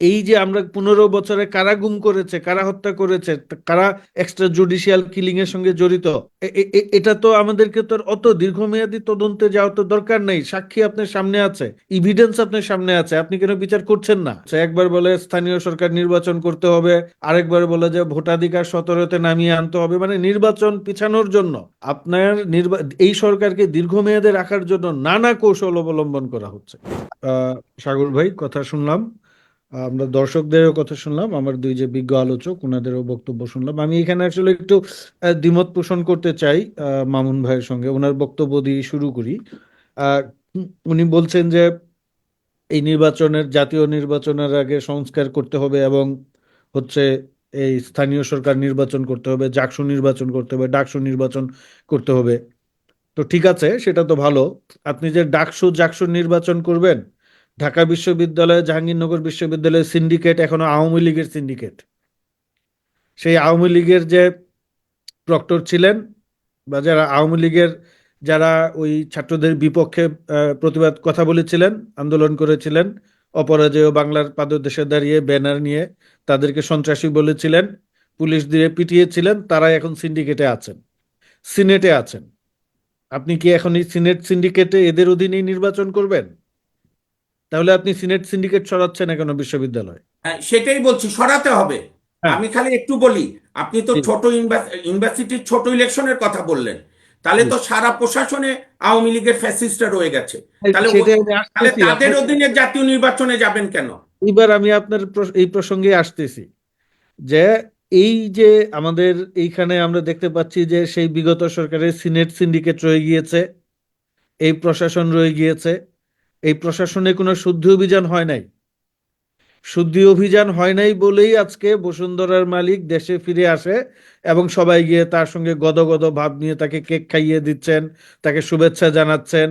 এই যে আমরা পনেরো বছরে কারা গুম করেছে, কারা হত্যা করেছে কারা এক্সট্রা জুডিশিয়াল কিলিং এর সঙ্গে জড়িত? এটা তো আমাদেরকে তো অত দীর্ঘমেয়াদী তদন্তে যাওয়া তো দরকার নেই। সাক্ষী আপনার সামনে আছে ইভিডেন্স আপনার সামনে আছে, আপনি কেন বিচার করছেন না? একবার বলে স্থানীয় সরকার নির্বাচন করতে হবে, আরেকবার বলে যে ভোটাধিকার সতেরোতে নামিয়ে আনতে হবে মানে নির্বাচন পিছানোর জন্য। আপনার এই সরকারকে দীর্ঘমেয়াদে রাখার জন্য নানা কৌশল অবলম্বন করা হচ্ছে। সাগর ভাই, কথা শুনলাম। আমরা দর্শকদেরও কথা শুনলাম, আমার দুই যে বিজ্ঞ আলোচক ওনাদেরও বক্তব্য শুনলাম। আমি এখানে আসলে একটু দ্বিমত পোষণ করতে চাই মামুন ভাইয়ের সঙ্গে। ওনার বক্তব্য দিয়ে শুরু করি। উনি বলছেন যে, এই নির্বাচনের, জাতীয় নির্বাচনের আগে সংস্কার করতে হবে এবং হচ্ছে এই স্থানীয় সরকার নির্বাচন করতে হবে, জাকসু নির্বাচন করতে হবে, ডাকসু নির্বাচন করতে হবে। তো ঠিক আছে, সেটা তো ভালো। আপনি যে ডাকসু, জাকসু নির্বাচন করবেন ঢাকা বিশ্ববিদ্যালয়, জাহাঙ্গীরনগর বিশ্ববিদ্যালয়ের সিন্ডিকেট এখনও আওয়ামী লীগের সিন্ডিকেট সেই আওয়ামী লীগের যে প্রক্টর ছিলেন বা যারা আওয়ামী লীগের যারা ওই ছাত্রদের বিপক্ষে প্রতিবাদ কথা বলেছিলেন, আন্দোলন করেছিলেন, অপরাজেয় বাংলার পাদদেশে দাঁড়িয়ে ব্যানার নিয়ে তাদেরকে সন্ত্রাসী বলেছিলেন, পুলিশ দিয়ে পিটিয়েছিলেন তারা এখন সিন্ডিকেটে আছেন। সিনেটে আছেন। আপনি কি এখন এই সিনেট সিন্ডিকেটে এদের অধীনেই নির্বাচন করবেন? তাহলে আপনি সিনেট সিন্ডিকেট সরাচ্ছেন না কেন বিশ্ববিদ্যালয়? হ্যাঁ, সেটাই বলছি সরাতে হবে। হ্যাঁ। আমি খালি একটু বলি আপনি তো ছোট ইউনিভার্সিটির ছোট ইলেকশনের কথা বললেন। তাহলে তো সারা প্রশাসনে আওয়ামী লীগের ফ্যাসিস্টরা রয়ে গেছে। তাহলে তাদের অধীনে জাতীয় নির্বাচনে যাবেন কেন? এবার আমি আপনার এই প্রসঙ্গে আসতেছি যে এই যে আমাদের এইখানে আমরা দেখতে পাচ্ছি যে সেই বিগত সরকারের সিনেট সিন্ডিকেট রয়ে গিয়েছে এই প্রশাসন রয়ে গিয়েছে এই প্রশাসনে কোনো শুদ্ধি অভিযান হয় নাই। শুদ্ধি অভিযান হয় নাই বলেই আজকে বসুন্ধরার মালিক দেশে ফিরে আসে এবং সবাই গিয়ে তার সঙ্গে গদগদ ভাব নিয়ে তাকে কেক খাইয়ে দিচ্ছেন, তাকে শুভেচ্ছা জানাচ্ছেন।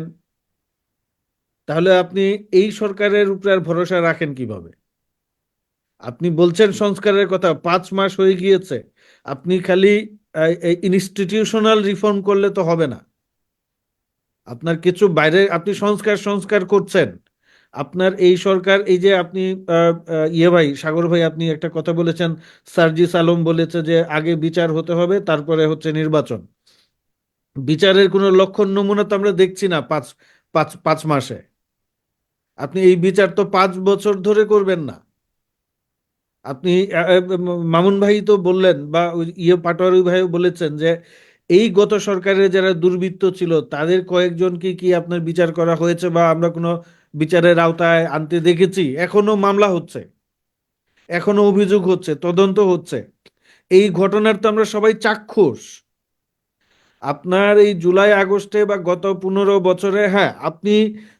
তাহলে আপনি এই সরকারের উপরে আর ভরসা রাখেন কীভাবে? আপনি বলছেন সংস্কারের কথা, পাঁচ মাস হয়ে গিয়েছে। আপনি খালি ইনস্টিটিউশনাল রিফর্ম করলে তো হবে না। আপনার কিছু বাইরে, আপনি সংস্কার সংস্কার করছেন। আপনার এই সরকার, এই যে আপনি ইয়ে ভাই, সাগর ভাই, আপনি একটা কথা বলেছেন, সার্জিস আলম বলেছে যে আগে বিচার হতে হবে, তারপরে হচ্ছে নির্বাচন। বিচারের কোনো লক্ষণ, নমুনা তো আমরা দেখছি না পাঁচ পাঁচ পাঁচ মাসে। আপনি এই বিচার তো পাঁচ বছর ধরে করবেন না। আপনি মামুন ভাই তো বললেন বা ইয়ে পাটোয়ারি ভাইও বলেছেন যে এই গত সরকারের যারা দুর্বৃত্ত ছিল, তাদের কয়েকজনকে কি আপনার বিচার করা হয়েছে বা আমরা কোনো বিচারের আওতায় আনতে দেখেছি? এখনও মামলা হচ্ছে। এখনও অভিযোগ হচ্ছে, তদন্ত হচ্ছে। এই ঘটনার তো আমরা সবাই চাক্ষুষ। আপনার এই জুলাই আগস্টে বা গত পনেরো বছরে হ্যাঁ আপনি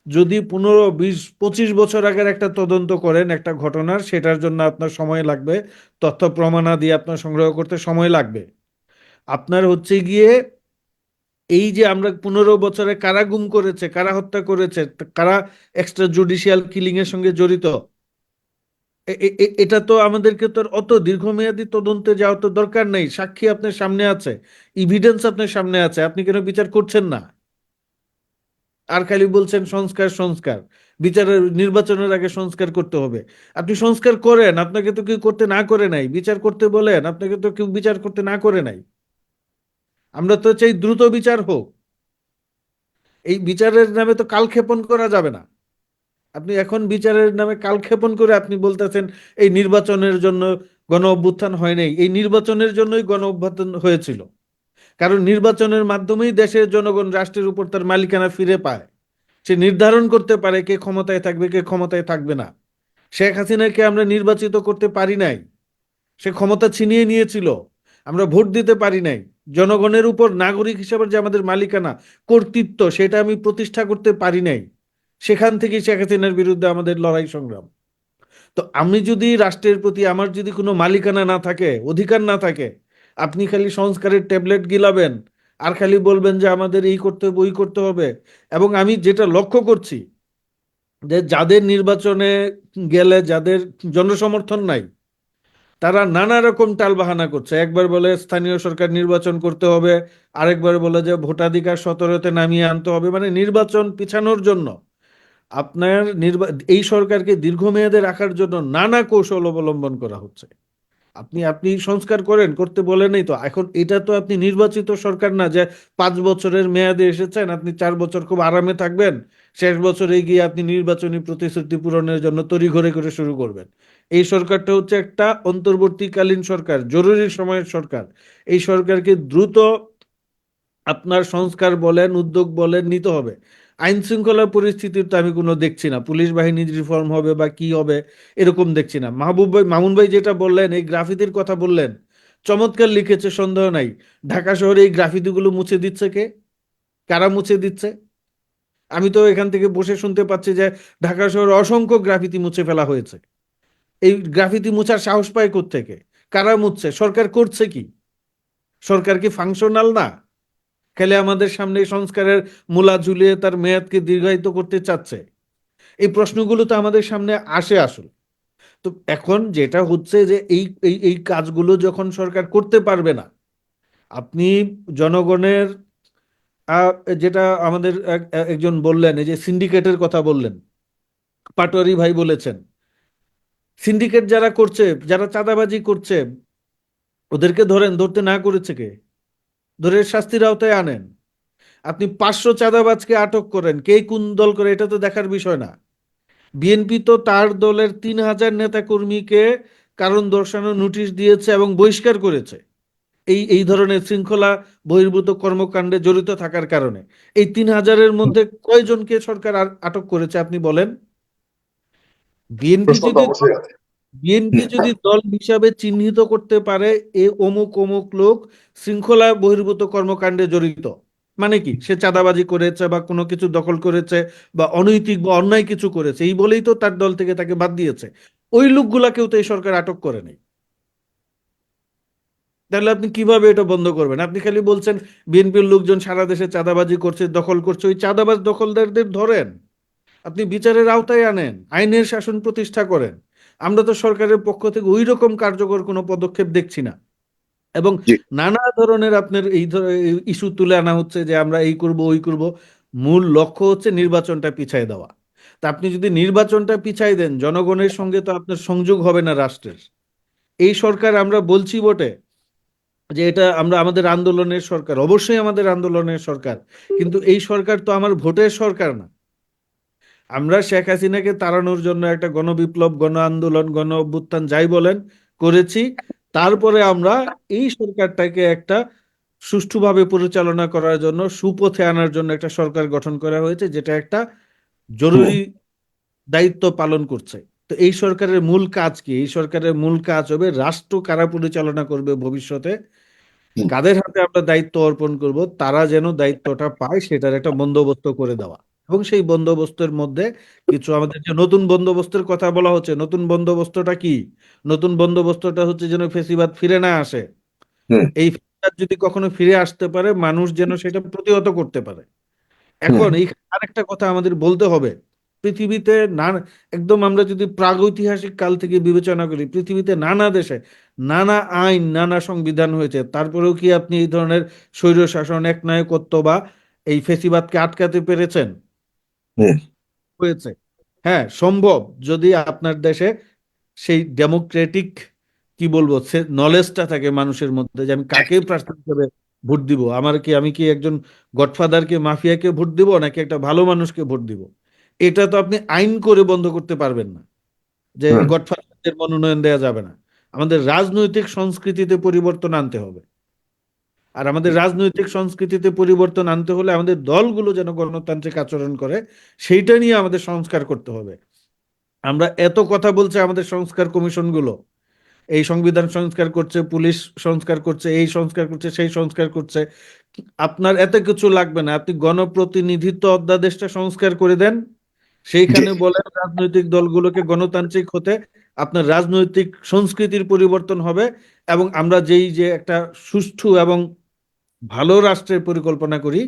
যদি পনেরো, বিশ, পঁচিশ বছর আগের একটা তদন্ত করেন একটা ঘটনার, সেটার জন্য আপনার সময় লাগবে। তথ্য প্রমাণাদি আপনার সংগ্রহ করতে সময় লাগবে। আপনার হচ্ছে গিয়ে এই যে আমরা পনেরো বছরে কারা গুম করেছে, কারা হত্যা করেছে কারা এক্সট্রা জুডিশিয়াল কিলিং এর সঙ্গে জড়িত? এটা তো আমাদেরকে তো অত দীর্ঘমেয়াদী তদন্তে যাওয়া তো দরকার নেই। সাক্ষী আপনার সামনে আছে ইভিডেন্স আপনার সামনে আছে, আপনি কেন বিচার করছেন না? আর খালি বলছেন সংস্কার সংস্কার, বিচারের, নির্বাচনের আগে সংস্কার করতে হবে। আপনি সংস্কার করেন, আপনাকে তো কেউ করতে না করে নাই। বিচার করতে বলেন, আপনাকে তো কেউ বিচার করতে না করে নাই। আমরা তো চাই দ্রুত বিচার হোক। এই বিচারের নামে তো কালক্ষেপণ করা যাবে না। আপনি এখন বিচারের নামে কালক্ষেপণ করে আপনি বলতেছেন, এই নির্বাচনের জন্য গণ অভ্যুত্থান হয় নাই। এই নির্বাচনের জন্যই গণ অভ্যুত্থান হয়েছিল। কারণ নির্বাচনের মাধ্যমেই দেশের জনগণ রাষ্ট্রের উপর তার মালিকানা ফিরে পায়। সে নির্ধারণ করতে পারে কে ক্ষমতায় থাকবে, কে ক্ষমতায় থাকবে না। শেখ হাসিনাকে আমরা নির্বাচিত করতে পারি নাই। সে ক্ষমতা ছিনিয়ে নিয়েছিল। আমরা ভোট দিতে পারি নাই। জনগণের উপর নাগরিক হিসেবে যে আমাদের মালিকানা, কর্তৃত্ব, সেটা আমি প্রতিষ্ঠা করতে পারি নাই, সেখান থেকে শেখ হাসিনার বিরুদ্ধে আমাদের লড়াই সংগ্রাম। তো আমি যদি রাষ্ট্রের প্রতি আমার যদি কোনো মালিকানা না থাকে, অধিকার না থাকে, আপনি খালি সংস্কারের ট্যাবলেট গিলাবেন আর খালি বলবেন যে আমাদের এই করতে হবে, ওই করতে হবে। এবং আমি যেটা লক্ষ্য করছি যে যাদের নির্বাচনে গেলে যাদের জনসমর্থন নাই তারা নানা রকম টালবাহানা করছে। একবার বলে স্থানীয় সরকার নির্বাচন করতে হবে, আরেকবার বলে যে ভোটাধিকার সতেরোতে নামিয়ে আনতে হবে মানে নির্বাচন পিছানোর জন্য। আপনার নির্বা, এই সরকারকে দীর্ঘমেয়াদে রাখার জন্য নানা কৌশল অবলম্বন করা হচ্ছে। আপনি আপনি সংস্কার করেন, করতে বলেনই তো। এখন এটা তো আপনি নির্বাচিত সরকার না যে পাঁচ বছরের মেয়াদে এসেছেন, আপনি চার বছর খুব আরামে থাকবেন। শেষ বছরে গিয়ে আপনি নির্বাচনী প্রতিশ্রুতি পূরণের জন্য তড়িঘড়ি করে শুরু করবেন। এই সরকারটা হচ্ছে একটা অন্তর্বর্তীকালীন সরকার, জরুরি সময়ের সরকার। এই সরকারকে দ্রুত আপনার সংস্কার বলেন, উদ্যোগ বলেন, নিতে হবে। আইন শৃঙ্খলা পরিস্থিতির তো আমি কোনো দেখছি না। পুলিশ বাহিনীর রিফর্ম হবে বা কি হবে, এরকম দেখছি না। মাহবুব ভাই, মামুন ভাই যেটা বললেন, এই গ্রাফিতির কথা বললেন, চমৎকার লিখেছে, সন্দেহ নাই। ঢাকা শহরে এই গ্রাফিতিগুলো মুছে দিচ্ছে কে? কারা মুছে দিচ্ছে? আমি তো এখান থেকে বসে শুনতে পাচ্ছি যে ঢাকা শহরে অসংখ্য গ্রাফিতি মুছে ফেলা হয়েছে। এই গ্রাফিতি মুছার সাহস পায় থেকে কারা মুছছে? সরকার করছে কি? সরকার কি ফাংশনাল না? খেলে আমাদের সামনে সংস্কারের মূলা ঝুলিয়ে তার মেয়াদকে দীর্ঘায়িত করতে চাচ্ছে? এই প্রশ্নগুলো তো আমাদের সামনে আসে আসল। তো এখন যেটা হচ্ছে যে এই এই কাজগুলো যখন সরকার করতে পারবে না, আপনি জনগণের যেটা আমাদের এক- একজন বললেন, এই যে সিন্ডিকেটের কথা বললেন, পাটোয়ারি ভাই বলেছেন, সিন্ডিকেট যারা করছে, যারা চাঁদাবাজি করছে, ওদেরকে ধরেন, ধরতে না করেছে কে? ধরে শাস্তির আওতায় আনেন। আপনি পাঁচশো চাঁদাবাজকে আটক করেন, কে কোন দল করে, এটা তো দেখার বিষয় না। বিএনপি তো তার দলের তিন হাজার নেতা কর্মীকে কারণ দর্শানোর নোটিশ দিয়েছে এবং বহিষ্কার করেছে। এই এই ধরনের শৃঙ্খলা বহির্ভূত কর্মকাণ্ডে জড়িত থাকার কারণে। এই তিন হাজারের মধ্যে কয়জনকে সরকার আটক করেছে আপনি বলেন? বিএনপি যদি বিএনপি যদি দল হিসাবে চিহ্নিত করতে পারে এ অমুক অমুক লোক শৃঙ্খলা বহির্ভূত কর্মকাণ্ডে জড়িত। মানে কি? সে চাঁদাবাজি করেছে বা কোনো কিছু দখল করেছে বা অনৈতিক বা অন্যায় কিছু করেছে এই বলেই তো তার দল থেকে তাকে বাদ দিয়েছে। ওই লোকগুলাকেও তো এই সরকার আটক করে নেই। তাহলে আপনি কীভাবে এটা বন্ধ করবেন? আপনি খালি বলছেন বিএনপির লোকজন সারা দেশে চাঁদাবাজি করছে দখল করছে ওই চাঁদাবাজ দখলদারদের ধরেন। আপনি বিচারের আওতায় আনেন আইনের শাসন প্রতিষ্ঠা করেন। আমরা তো সরকারের পক্ষ থেকে ওই রকম কার্যকর কোনো পদক্ষেপ দেখছি না। এবং নানা ধরনের আপনার এই ইস্যু তুলে আনা হচ্ছে যে আমরা এই করব ওই করব। মূল লক্ষ্য হচ্ছে নির্বাচনটা পিছায় দেওয়া। তা আপনি যদি নির্বাচনটা পিছাই দেন জনগণের সঙ্গে তো আপনার সংযোগ হবে না রাষ্ট্রের। এই সরকার আমরা বলছি বটে যে এটা আমরা আমাদের আন্দোলনের সরকার অবশ্যই আমাদের আন্দোলনের সরকার কিন্তু এই সরকার তো আমার ভোটের সরকার না। আমরা শেখ হাসিনাকে তাড়ানোর জন্য একটা গণবিপ্লব গণ আন্দোলন গণ অভ্যুত্থান যাই বলেন করেছি তারপরে আমরা এই সরকারটাকে একটা সুষ্ঠুভাবে পরিচালনা করার জন্য সুপথে আনার জন্য একটা সরকার গঠন করা হয়েছে যেটা একটা জরুরি দায়িত্ব পালন করছে। তো এই সরকারের মূল কাজ কি? এই সরকারের মূল কাজ হবে রাষ্ট্র কারা পরিচালনা করবে ভবিষ্যতে। কাদের হাতে আমরা দায়িত্ব অর্পণ করব? তারা যেন দায়িত্বটা পায় সেটার একটা বন্দোবস্ত করে দেওয়া। এবং সেই বন্দোবস্তের মধ্যে কিছু আমাদের যে নতুন বন্দোবস্তের কথা বলা হচ্ছে নতুন বন্দোবস্তটা কি? নতুন বন্দোবস্তটা হচ্ছে যেন ফেসিবাদ ফিরে না আসে। এই ফেসিবাদ যদি কখনো ফিরে আসতে পারে মানুষ যেন সেটা প্রতিহত করতে পারে। এখন এই আরেকটা কথা আমাদের বলতে হবে। পৃথিবীতে না একদম আমরা যদি প্রাগৈতিহাসিক কাল থেকে বিবেচনা করি পৃথিবীতে নানা দেশে নানা আইন নানা সংবিধান হয়েছে। তারপরেও কি আপনি এই ধরনের স্বৈর শাসন একনায়কত্ব বা এই ফেসিবাদকে আটকাতে পেরেছেন? হয়েছে। হ্যাঁ সম্ভব। যদি আপনার দেশে সেই ডেমোক্রেটিক কি বলব সে নলেজটা থাকে মানুষের মধ্যে যে আমি কাকে প্রার্থী হিসেবে ভোট দিব? আমার কি আমি কি একজন গডফাদারকে মাফিয়াকে ভোট দিব নাকি একটা ভালো মানুষকে ভোট দিব? এটা তো আপনি আইন করে বন্ধ করতে পারবেন না। যে গডফাদারদের মনোনয়ন দেওয়া যাবে না। আমাদের রাজনৈতিক সংস্কৃতিতে পরিবর্তন আনতে হবে। আর আমাদের রাজনৈতিক সংস্কৃতিতে পরিবর্তন আনতে হলে আমাদের দলগুলো যেন গণতান্ত্রিক আচরণ করে সেইটা নিয়ে আমাদের সংস্কার করতে হবে। আমরা এত কথা বলছে আমাদের সংস্কার কমিশনগুলো। এই সংবিধান সংস্কার করছে পুলিশ সংস্কার করছে এই সংস্কার করছে সেই সংস্কার করছে। আপনার এত কিছু লাগবে না। আপনি গণপ্রতিনিধিত্ব অধ্যাদেশটা সংস্কার করে দেন। সেইখানে বলেন রাজনৈতিক দলগুলোকে গণতান্ত্রিক হতে আপনার রাজনৈতিক সংস্কৃতির পরিবর্তন হবে এবং আমরা যেই যে একটা সুষ্ঠু এবং ভালো রাষ্ট্রের পরিকল্পনা করি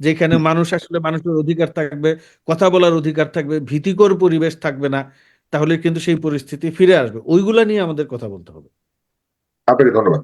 যেখানে মানুষ আসলে মানুষের অধিকার থাকবে কথা বলার অধিকার থাকবে ভীতিকর পরিবেশ থাকবে না তাহলে কিন্তু সেই পরিস্থিতি ফিরে আসবে। ওইগুলা নিয়ে আমাদের কথা বলতে হবে। আপনাকে ধন্যবাদ।